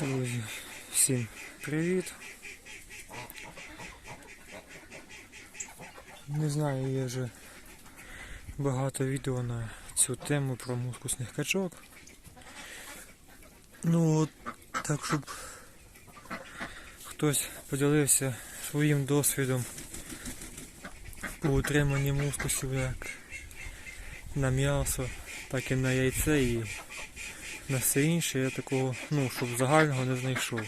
Друзі, всім привіт. Не знаю, є вже багато відео на цю тему про мускусних качок. Ну от так, щоб хтось поділився своїм досвідом у утриманні мускусів як на м'ясо, так і на яйце і на все інше я такого, ну, щоб загального не знайшов.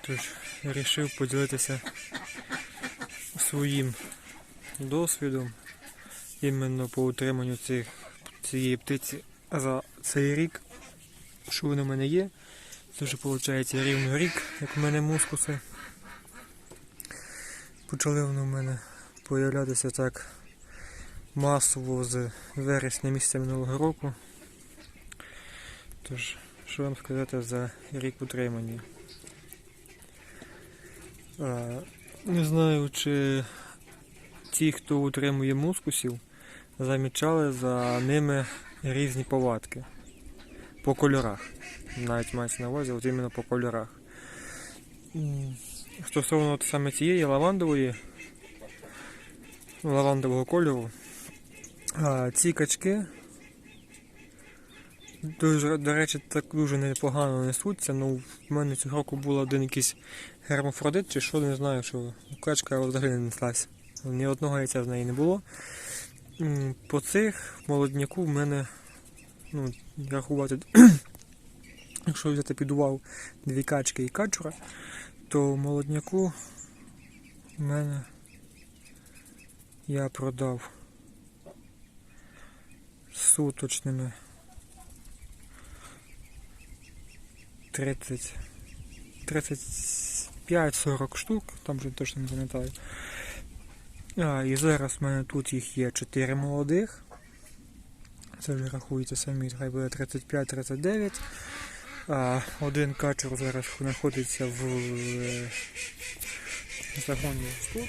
Тож вирішив поділитися своїм досвідом іменно по утриманню цих, цієї птиці за цей рік, що вони в мене є. Це вже виходить рівно рік, як в мене мускуси. Почали вони в мене появлятися так масово з вересня місяця минулого року. Тож, що вам сказати за рік утримання? Не знаю, чи ті, хто утримує мускусів, замічали за ними різні повадки по кольорах. Навіть мається на увазі, от іменно по кольорах. Стосовно от саме цієї лавандової, лавандового кольору, ці качки Дуже, до речі, так дуже непогано несуться. Ну, в мене цього року був один якийсь гермафродит чи що, не знаю, що качка взагалі не неслась. Ні одного яйця з неї не було. По цих молодняку в мене, ну, рахувати, якщо взяти під увагу дві качки і качура, то в молодняку в мене я продав суточними 30 35-40 штук, там вже точно не пам'ятаю. А, і зараз в мене тут їх є 4 молодих. Це вже рахується самі, хай буде 35-39. А один качур зараз знаходиться в е, загоні тут.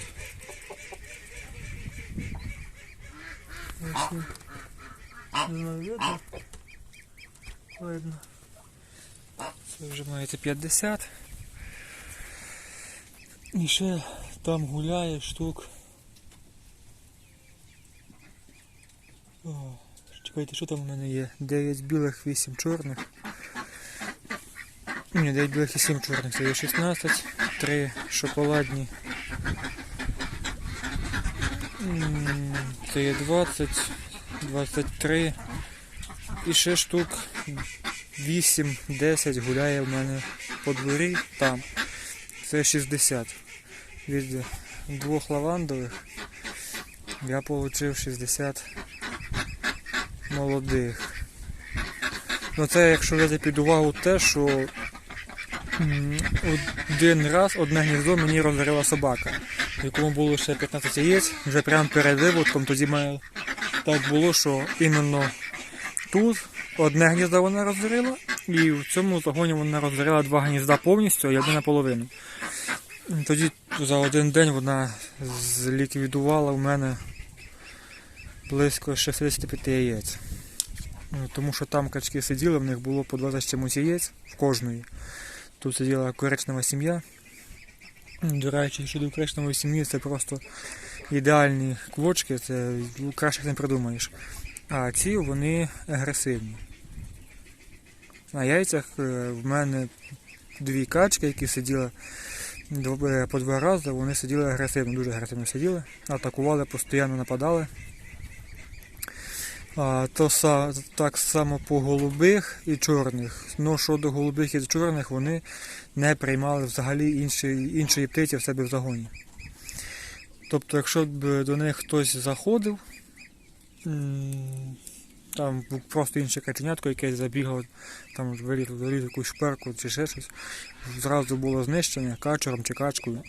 Ось. Не знаю, видно? Видно. Вже мається 50. І ще там гуляє штук. О, чекайте, що там у мене є? 9 білих, 8 чорних. Ні, 9 білих і 7 чорних, це є 16, 3 шоколадні. Це є 20, 23 і ще штук 8-10 гуляє в мене по дворі там. Це 60. Від двох лавандових я отримав 60 молодих. Ну це якщо взяти під увагу те, що один раз одне гніздо мені розрила собака, якому було ще 15 яєць, вже прямо перед виводком, тоді мене так було, що іменно тут одне гніздо вона розорила, і в цьому загоні вона розорила два гнізда повністю, а одне наполовину. Тоді за один день вона зліквідувала в мене близько 65 яєць. Ну, Тому що там качки сиділи, в них було по 20 чимось яєць в кожної. Тут сиділа коричнева сім'я. До речі, щодо коричневої сім'ї, це просто ідеальні квочки, це краще не придумаєш. А ці вони агресивні. На яйцях е, в мене дві качки, які сиділи е, по два рази, вони сиділи агресивно, дуже агресивно сиділи, атакували, постійно нападали. А, то так само по голубих і чорних. Ну, щодо голубих і чорних, вони не приймали взагалі іншої, іншої птиці в себе в загоні. Тобто, якщо б до них хтось заходив, там був просто інше каченятко, яке забігало, там вилізло заліз якусь шперку чи ще щось, зразу було знищення качером чи качкою.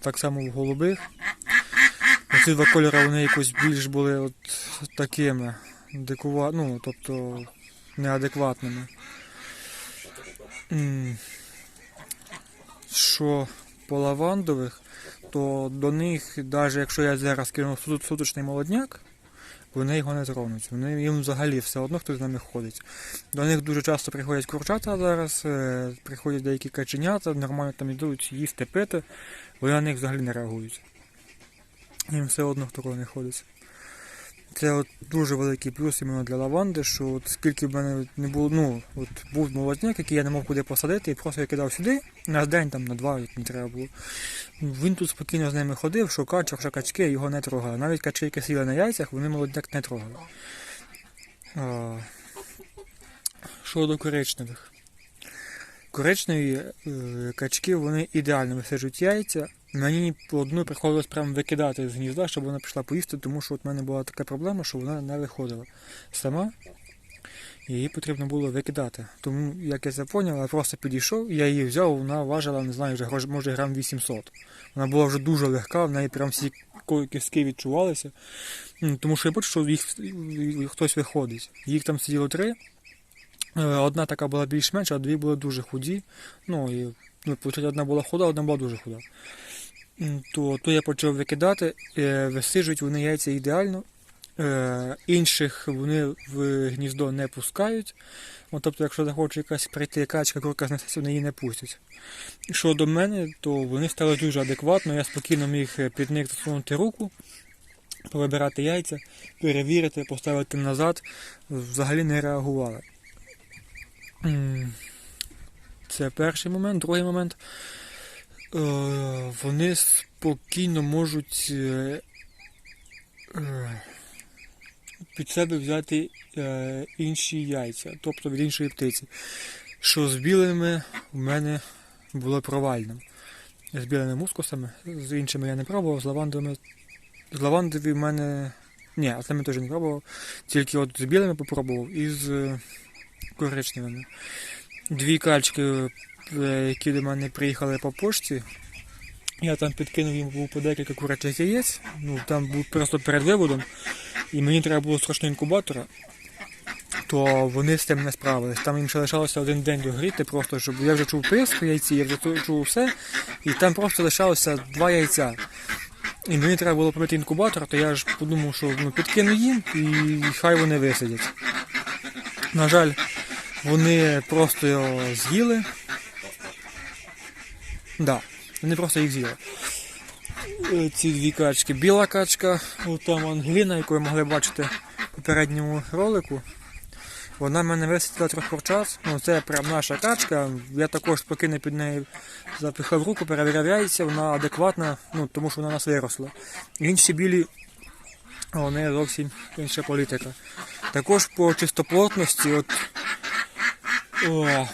Так само в голубих. Ці два кольори вони якось більш були от такими дикува... ну, тобто неадекватними. Що по лавандових, то до них, навіть якщо я зараз кинув суточний молодняк, вони його не тронуть. Вони їм взагалі все одно, хто з ними ходить. До них дуже часто приходять курчата зараз, е, приходять деякі каченята, нормально там йдуть їсти пити, вони на них взагалі не реагують. Їм все одно хто коло не ходить. Це от дуже великий плюс іменно для лаванди, що от скільки б мене не було, ну, от був молодняк, який я не мав куди посадити, і просто я кидав сюди, на день там на два, як не треба було. Він тут спокійно з ними ходив, що качок, що качки його не трогали. Навіть качки, які сіли на яйцях, вони молодняк не трогали. А, щодо коричневих. Коричневі е, качки вони ідеально висаджують яйця. Мені одну приходилось прямо викидати з гнізда, щоб вона пішла поїсти, тому що от в мене була така проблема, що вона не виходила сама. Її потрібно було викидати. Тому, як я це поняв, я просто підійшов, я її взяв, вона важила, не знаю, вже може грам 800. Вона була вже дуже легка, в неї прям всі кістки відчувалися. Ну, Тому що я бачу, що їх хтось виходить. Їх там сиділо три. Е, Одна така була більш-менш, а дві були дуже худі. Ну, і, ну, одна була худа, одна була дуже худа. То, то я почав викидати, е, висиджують вони яйця ідеально. Е, інших вони в гніздо не пускають. От, тобто, якщо захоче якась прийти качка, курка знестися, вони її не пустять. Щодо мене, то вони стали дуже адекватно, я спокійно міг е, під них засунути руку, повибирати яйця, перевірити, поставити назад, взагалі не реагували. Це перший момент. Другий момент. Е, Вони спокійно можуть е, е, під себе взяти інші яйця, тобто від іншої птиці. Що з білими в мене було провальним. З білими мускусами, з іншими я не пробував, з лавандовими. З лавандові в мене. Ні, а це теж не пробував. Тільки от з білими попробував і з коричневими. Дві качки, які до мене приїхали по пошті. Я там підкинув їм був по декілька курячих яєць. Ну, там був просто перед виводом, і мені треба було страшно інкубатора. То вони з тим не справились. Там їм ще лишалося один день догріти, просто щоб я вже чув писк яйці, я вже чув все, і там просто лишалося два яйця. І мені треба було побити інкубатор, то я ж подумав, що ну, підкину їм і хай вони висадять. На жаль, вони просто його з'їли. Да, вони просто їх з'їли. Е, Ці дві качки. Біла качка, там Ангеліна, яку ви могли бачити в попередньому ролику. Вона в мене висадила трьох курчат. Ну, це прям наша качка. Я також спокійно під нею запихав руку, перевіряв яйця, вона адекватна, ну, тому що вона нас виросла. Інші білі, вони зовсім інша політика. Також по чистоплотності, от о,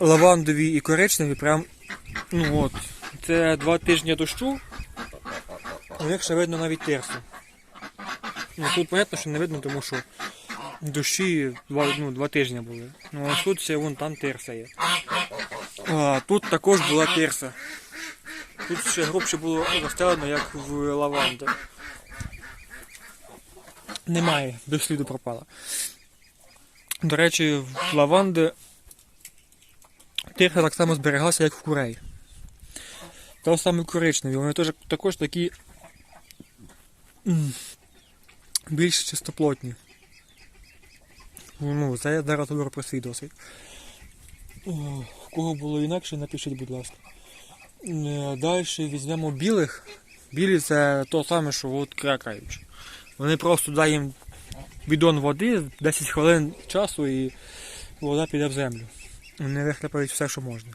лавандові і коричневі, прям, ну от, це два тижні дощу, у них ще видно навіть терсу. Ну, тут понятно, що не видно, тому що дощі два, ну, два тижні були. Ну а тут ще вон там терса є. А, тут також була терса. Тут ще грубше було розстелено, як в лаванди. Немає, до сліду пропала. До речі, в лаванди тирса так само зберігалася, як в курей. Та саме коричневі, вони теж також такі більш чистоплотні. Ну, це я зараз говорю про свій досвід. О, кого було інакше, напишіть, будь ласка. Далі візьмемо білих. Білі це то саме, що от крякаючи. Вони просто дай їм бідон води, 10 хвилин часу і вода піде в землю. Вони вихлепають все, що можна.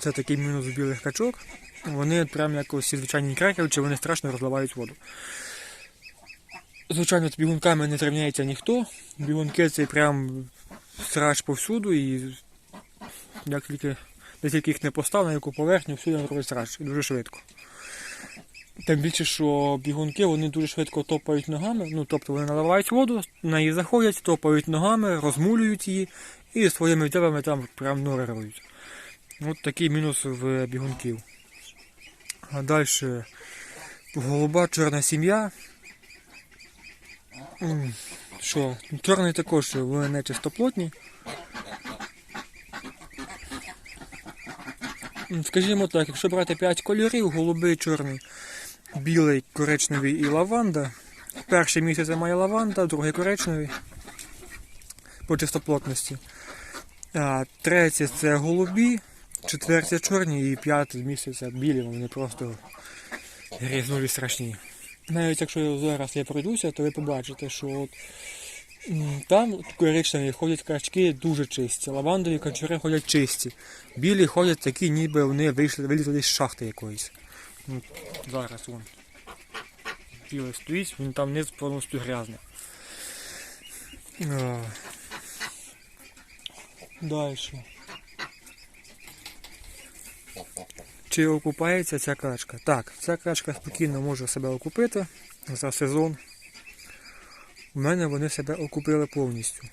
Це такий мінус білих качок. Вони прям як ось звичайні крекерчі, вони страшно розливають воду. Звичайно, з бігунками не зрівняється ніхто. Бігунки це прям срач повсюду і як тільки, де тільки їх не постав на яку поверхню, всюди робить срач. І дуже швидко. Тим більше, що бігунки вони дуже швидко топають ногами, ну тобто вони наливають воду, на її заходять, топають ногами, розмулюють її і своїми дебами там прям нурирують. От такий мінус в бігунків. А далі голуба чорна сім'я. Що, чорний також вони не чистоплотні. Скажімо так, якщо брати 5 кольорів, голубий, чорний, білий, коричневий і лаванда, перше місце має лаванда, друге коричневий по чистоплотності. Третє це голубі, четверте чорні і п'яте місце це білі, вони просто грізнулі страшні. Навіть якщо зараз я пройдуся, то ви побачите, що от, там коричневі ходять качки дуже чисті, лавандові качури ходять чисті. Білі ходять такі, ніби вони вийшли вилізли з шахти якоїсь. Ну, зараз вон. Білий стоїть, він там низ повністю грязний. Дальше. Чи окупається ця качка? Так, ця качка спокійно може себе окупити за сезон. У мене вони себе окупили повністю.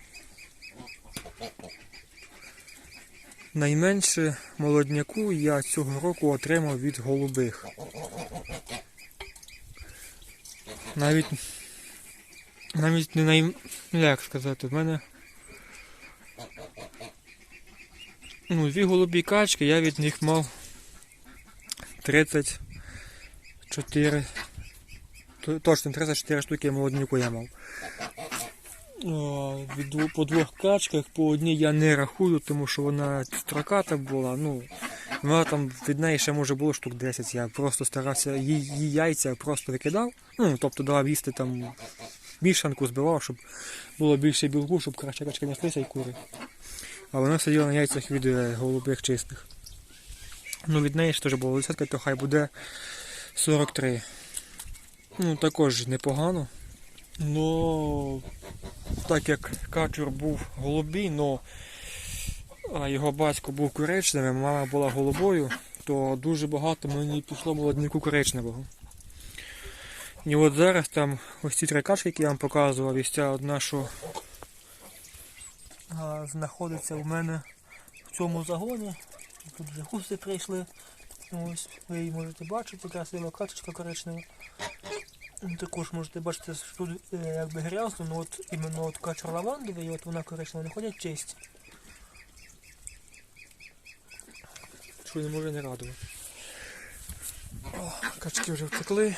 Найменше молодняку я цього року отримав від голубих. Навіть навіть не най... як сказати, в мене ну, дві голубі качки, я від них мав 34 точно 34 штуки молодняку я мав. О, від по двох качках, по одній я не рахую, тому що вона строката була. Ну, вона там від неї ще може було штук 10. Я просто старався її, яйця просто викидав. Ну, тобто давав їсти там мішанку, збивав, щоб було більше білку, щоб краще качки неслися і кури. А вона сиділа на яйцях від е, голубих чистих. Ну, від неї ж теж було десятка, то хай буде 43. Ну, також непогано. Ну, так як качур був голубий, но його батько був коричневим, мама була голубою, то дуже багато мені пішло молодняку коричневого. І от зараз там ось ці три качки, які я вам показував, і ця одна, що знаходиться у мене в цьому загоні. Тут вже гуси прийшли. Ось, ви її можете бачити, красива качечка коричнева. Ну, Також можете бачити, що тут е, якби грязно, ну от іменно от качур лавандовий, от вона коричнева, вони ходять чисті. Що не може не радувати. О, качки вже втекли.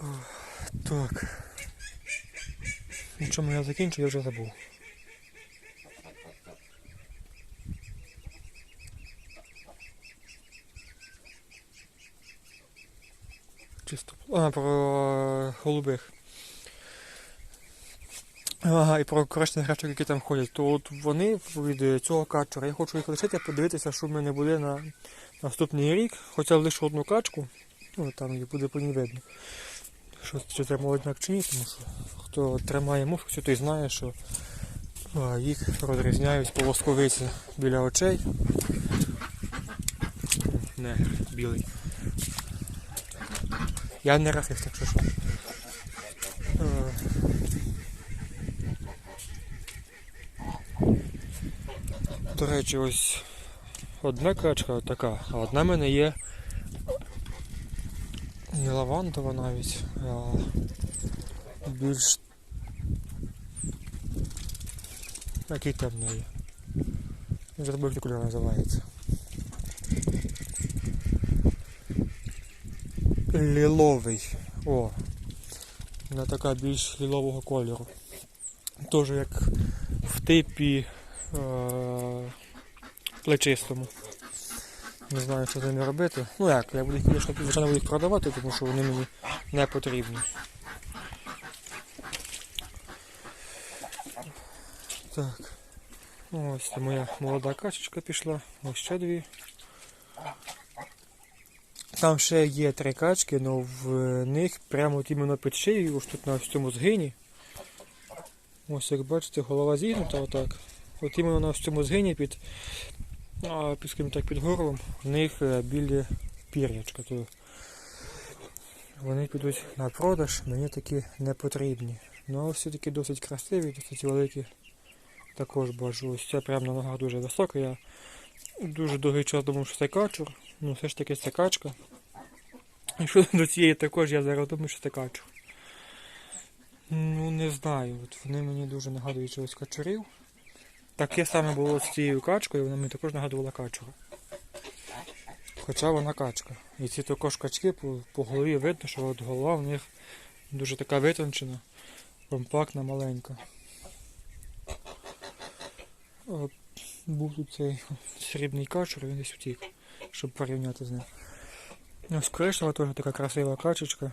О, так. На чому я закінчу, я вже забув. Чисто. А, про голубих. Ага, і про коричневих грачок, які там ходять. То от вони від цього качура. Я хочу їх лишити, подивитися, що в мене буде на наступний рік. Хоча лише одну качку. Ну, там її буде по ній видно. Що це молодняк чи ні, тому що хто тримає мушку, той знає, що їх розрізняють по восковиці біля очей. Негр білий. Я не расист, якщо що. Е, До речі, ось одна качка така, а одна в мене є не лавандова навіть, а більш який там в неї. Не забув, як кольор називається. Ліловий. О. Вона така більш лілового кольору. Теж як в типі е- плечистому. Не знаю, що з ними робити. Ну як, я буду, їх, звичайно буду їх продавати, тому що вони мені не потрібні. Так. Ось це моя молода качечка пішла. Ось ще дві. Там ще є три качки, але в них прямо от іменно під шиєю, ось тут на ось цьому згині. Ось як бачите, голова зігнута отак. От іменно на ось цьому згині під, під, скажімо так, під горлом в них е, білі пір'ячка. Вони підуть на продаж, мені такі не потрібні. Ну все-таки досить красиві, досить великі. Також бачу, ось ця прямо на ногах дуже висока. Я дуже довгий час думав, що це качур. Ну все ж таки це качка. І до цієї також я зараз думаю, що це качур. Ну не знаю, от вони мені дуже нагадують чогось качурів. Таке саме було з цією качкою, вона мені також нагадувала качура. Хоча вона качка. І ці також качки по, по голові видно, що от голова в них дуже така витончена, компактна, маленька. Був тут цей срібний качур, він десь втік, щоб порівняти з ним. Ось коричнева теж така красива качечка.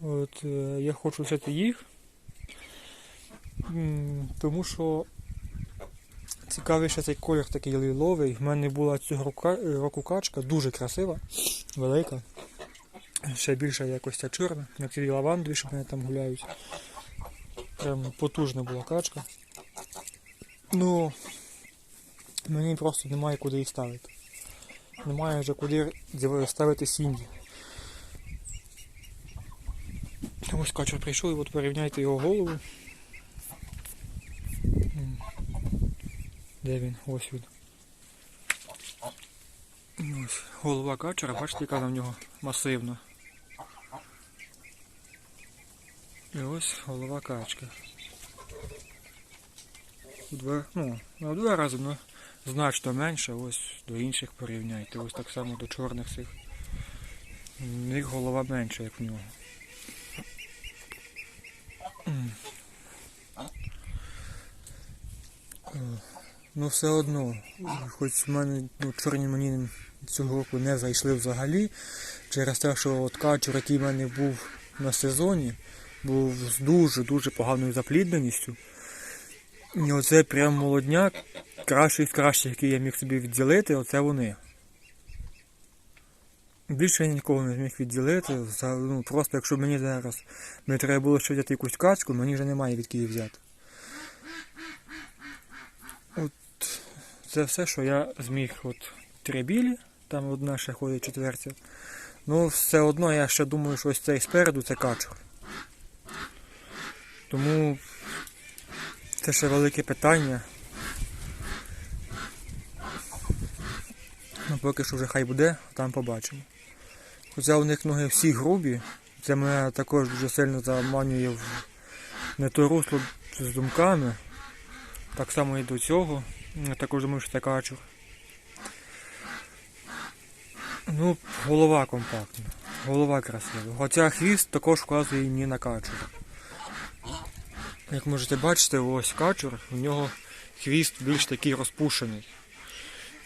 От е, я хочу взяти їх, тому що цікавий ще цей колір такий ліловий. В мене була цього року качка, дуже красива, велика. Ще більша якось ця чорна, як ці лавандові, що в мене там гуляють. Прям потужна була качка. Ну мені просто немає куди їх ставити. Немає вже куди ставити сім'ї. Ось качур прийшов і от порівняйте його голову. Де він? Ось він. Ось голова качура, бачите, яка в нього масивна. І ось голова качки. Два, ну, не два рази, але значно менше, ось до інших порівняйте. Ось так само до чорних цих. В них голова менша, як в нього. Ну все одно, хоч в мене ну, чорні мені цього року не зайшли взагалі, через те, що от качур, який в мене був на сезоні, був з дуже-дуже поганою заплідненістю. І оце прям молодняк, кращий з кращих, який я міг собі відділити, оце вони. Більше я нікого не зміг відділити. Ну, просто якщо мені зараз не треба було ще взяти якусь качку, мені вже немає від її взяти. От це все, що я зміг. От три білі, там одна ще ходить четвертя. Ну, все одно я ще думаю, що ось цей спереду це качур. Тому це ще велике питання. Ну, поки що вже хай буде, там побачимо. Хоча у них ноги всі грубі, це мене також дуже сильно заманює в не то русло з думками. Так само і до цього. Я також думаю, що це качур. Ну, голова компактна, голова красива. Хоча хвіст також вказує мені на качур. Як можете бачити, ось качур, у нього хвіст більш такий розпушений.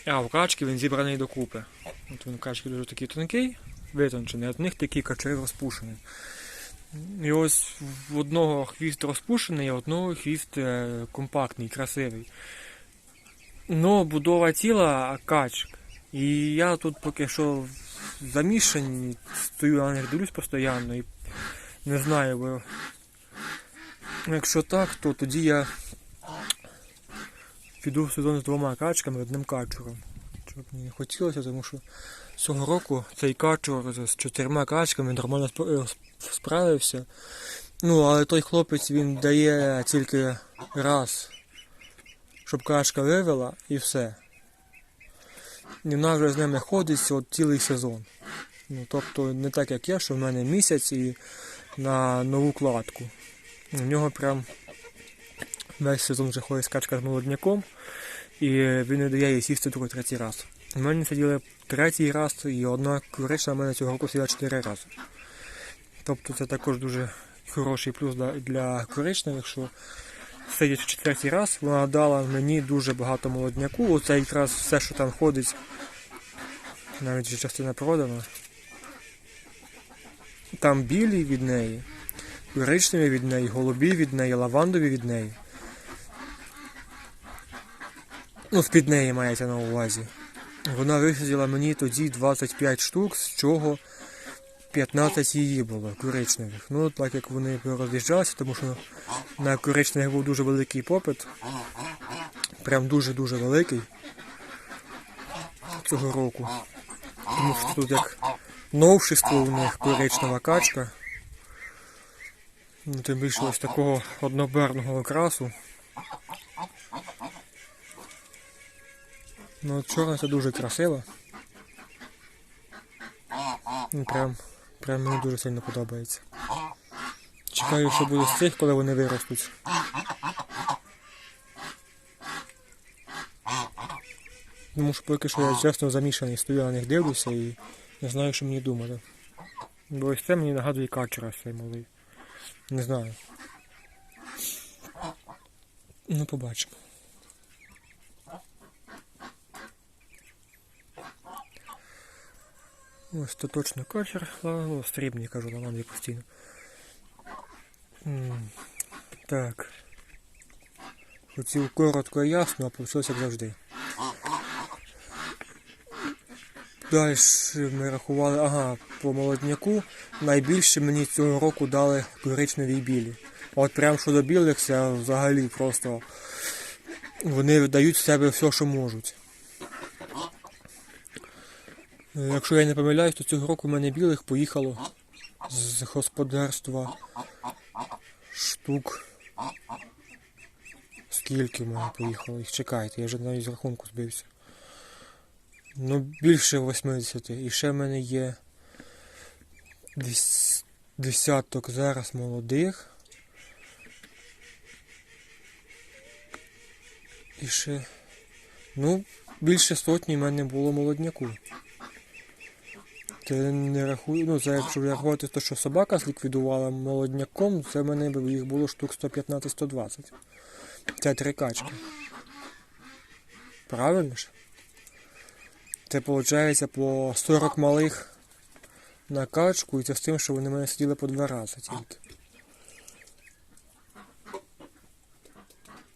А в качки він зібраний докупи. От він качки дуже такий тонкий, витончений, а в них такий качур розпушений. І ось в одного хвіст розпушений, а одного хвіст е, компактний, красивий. Ну, будова тіла качок. І я тут поки що замішаний, стою на них дивлюсь постійно і не знаю, бо якщо так, то тоді я піду в сезон з двома качками, одним качуром. Щоб мені хотілося, тому що цього року цей качур з чотирма качками нормально е, справився. Ну, але той хлопець він дає тільки раз, щоб качка вивела і все. І вона вже з ними ходить от цілий сезон. Ну, тобто не так як я, що в мене місяць і на нову кладку. У нього прям весь сезон вже ходить скачка з молодняком, і він не дає їй сісти другий третій раз. У мене сиділи третій раз, і одна курична в мене цього року сиділа чотири рази. Тобто це також дуже хороший плюс для, коричневих, що сидячи четвертий раз, вона дала мені дуже багато молодняку. Оце якраз все, що там ходить, навіть частина продана. Там білі від неї, коричневі від неї, голубі від неї, лавандові від неї. Ну, з-під неї мається на увазі. Вона висадила мені тоді 25 штук, з чого 15 її було коричневих. Ну, так як вони роз'їжджалися, тому що на коричневих був дуже великий попит. Прям дуже-дуже великий цього року. Тому що тут як новшество у них коричнева качка. Ну, тим більше ось такого однобарного окрасу. Ну, чорна це дуже красиво. Ну, прям, прям мені дуже сильно подобається. Чекаю, що буде з цих, коли вони виростуть. Тому що поки що я чесно замішаний, стою на них дивлюся і не знаю, що мені думати. Бо ось це мені нагадує качера цей малий. Не знаю. Ну, побачимо. Ось то точно качер, ну, стрібний, кажу, лаванді постійно. Так. Хотів коротко і ясно, а вийшло як завжди. Далі ми рахували, ага, по молодняку найбільше мені цього року дали коричневі білі. От прям щодо білих, це взагалі просто вони дають з себе все, що можуть. Якщо я не помиляюсь, то цього року в мене білих поїхало з господарства штук. Скільки в мене поїхало? Їх чекайте, я вже навіть з рахунку збився. Ну, більше 80. І ще в мене є десяток зараз молодих. І ще. Ну, більше сотні в мене було молодняку. Це не рахую, ну це якщо рахувати те, що собака зліквідувала молодняком, це в мене їх було штук 115-120. Це три качки. Правильно ж? Це виходить по 40 малих на качку, і це з тим, що вони мене сиділи по два рази тільки.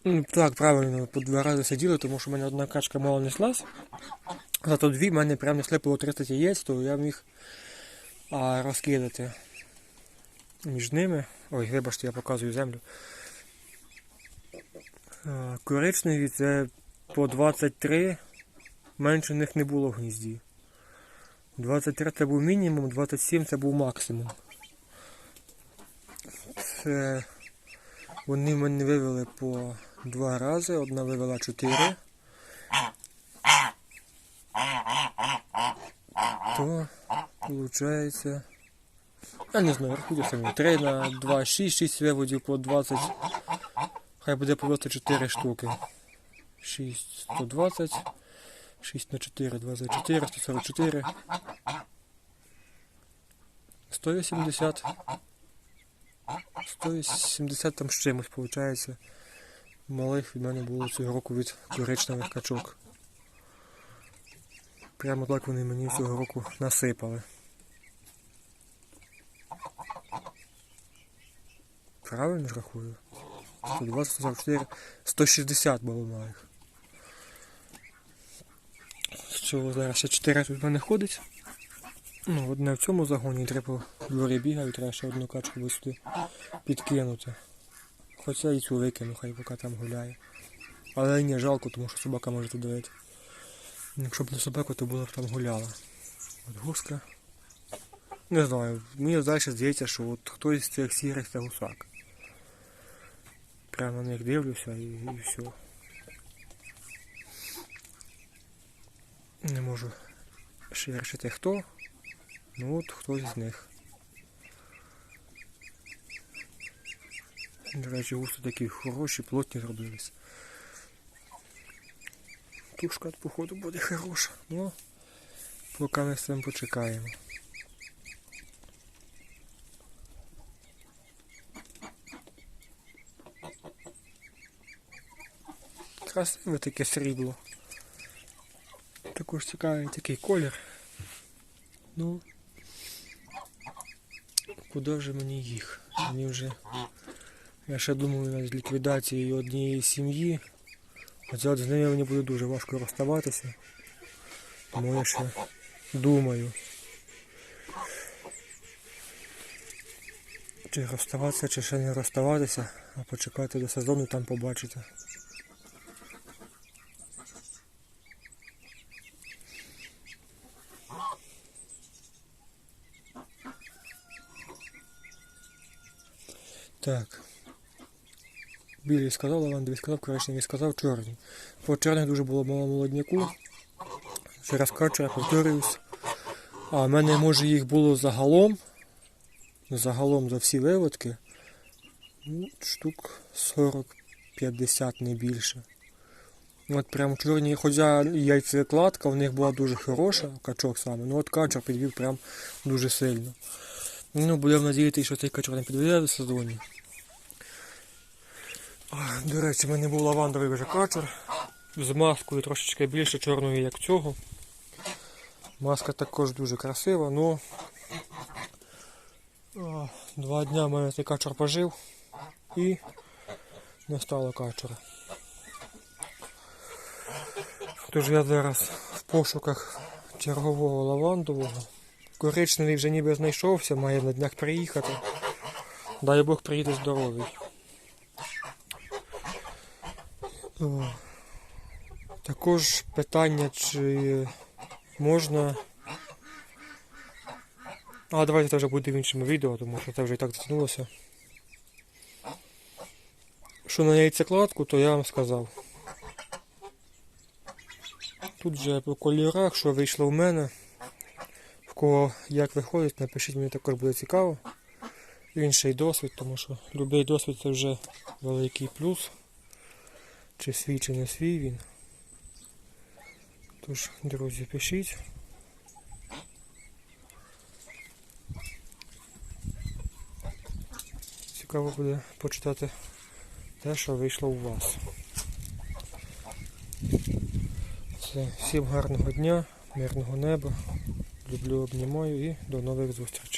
Ну, Так, правильно, по два рази сиділи, тому що в мене одна качка мало неслась. Зато дві в мене прям несли по 30 яєць, то я міг а, розкидати між ними. Ой, вибачте, я показую землю. Коричневі це по 23, менше них не було в гнізді. 23 це був мінімум, 27 це був максимум. Це вони мене вивели по два рази, одна вивела 4. То получается. Я не знаю, рахуйте самі. 3 на 2, 6, 6 виводів по 20. Хай буде по 24 штуки. 6, 120. 6 на 4, 24, 144. 180. 170 там з чимось, виходить. Малих від мене було цього року від коричневих качок. Прямо так вони мені цього року насипали. Правильно ж рахую? 120, 144, 160 було малих. Що зараз ще 4 тут в мене ходить. Ну, одне в цьому загоні, треба в дворі бігаю, треба ще одну качку сюди підкинути. Хоча і цю викину, хай поки там гуляє. Але ні, жалко, тому що собака може туди дивити. Якщо б не собака, то була б там гуляла. От гуска. Не знаю, мені далі здається, що от хтось з цих сірих це гусак. Прямо на них дивлюся і, і все. Не можу ще вирішити хто. Ну от хтось з них. До речі, гуси такі хороші, плотні зробились. Тушка походу буде хороша. Ну, поки ми з цим почекаємо. Красиве таке срібло. Також цікавий такий колір. Ну, куди вже мені їх? Мені вже. Я ще думаю над ліквідацією однієї сім'ї. Хоча з ними мені буде дуже важко розставатися. Тому я ще думаю. Чи розставатися, чи ще не розставатися, а почекати до сезону там побачити. Так. Білий сказав, лавандовий сказав, коричневий сказав, чорний. По чорних дуже було мало молодняку. Ще раз кажу, я повторююсь. А в мене може їх було загалом. Загалом за всі виводки. ну, Штук 40-50 не більше. От прям чорні, хоча яйцекладка в них була дуже хороша, качок саме, ну от качок підвів прям дуже сильно. Ну, будемо надіятися, що цей качок не підведе в сезоні. До речі, в мене був лавандовий вже качур з маскою трошечки більше чорної, як цього. Маска також дуже красива, ну а, два дня в мене цей качур пожив і не стало качура. Тож я зараз в пошуках чергового лавандового. Коричневий вже ніби знайшовся, має на днях приїхати. Дай Бог приїде здоровий. Також питання, чи можна. А давайте це вже буде в іншому відео, тому що це вже і так затягнулося. Що на яйцекладку, то я вам сказав. Тут вже по кольорах, що вийшло в мене. Кого як виходить, напишіть, мені також буде цікаво. Інший досвід, тому що будь-який досвід це вже великий плюс. Чи свій, чи не свій він. Тож, друзі, пишіть. Цікаво буде почитати те, що вийшло у вас. Все, всім гарного дня, мирного неба. Люблю, обнімаю і до нових зустрічей.